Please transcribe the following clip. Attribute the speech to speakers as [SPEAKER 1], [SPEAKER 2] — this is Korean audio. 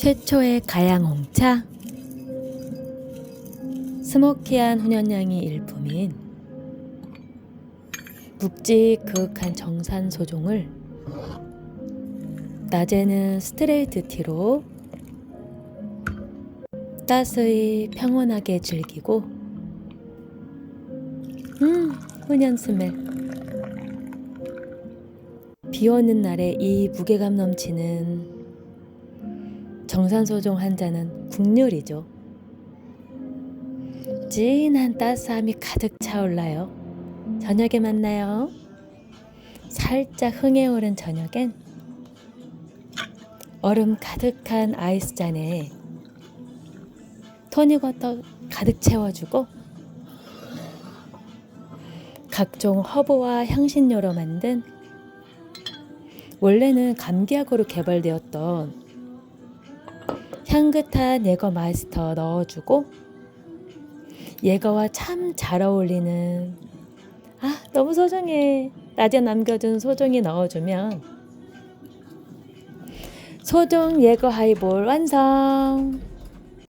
[SPEAKER 1] 최초의 가양 홍차. 스모키한 훈연량이 일품인 묵직그윽한 정산 소종을 낮에는 스트레이트 티로 따스히 평온하게 즐기고 음 훈연 스멜. 비 오는 날에 이 무게감 넘치는 정산소종 한 잔은 국룰이죠. 진한 따스함이 가득 차올라요. 저녁에 만나요. 살짝 흥에 오른 저녁엔 얼음 가득한 아이스 잔에 토닉워터 가득 채워주고 각종 허브와 향신료로 만든 원래는 감기약으로 개발되었던 향긋한 예거 마스터 넣어주고 예거와 참 잘 어울리는 아 너무 소중해. 낮에 남겨둔 소종이 넣어주면 소종 예거 하이볼 완성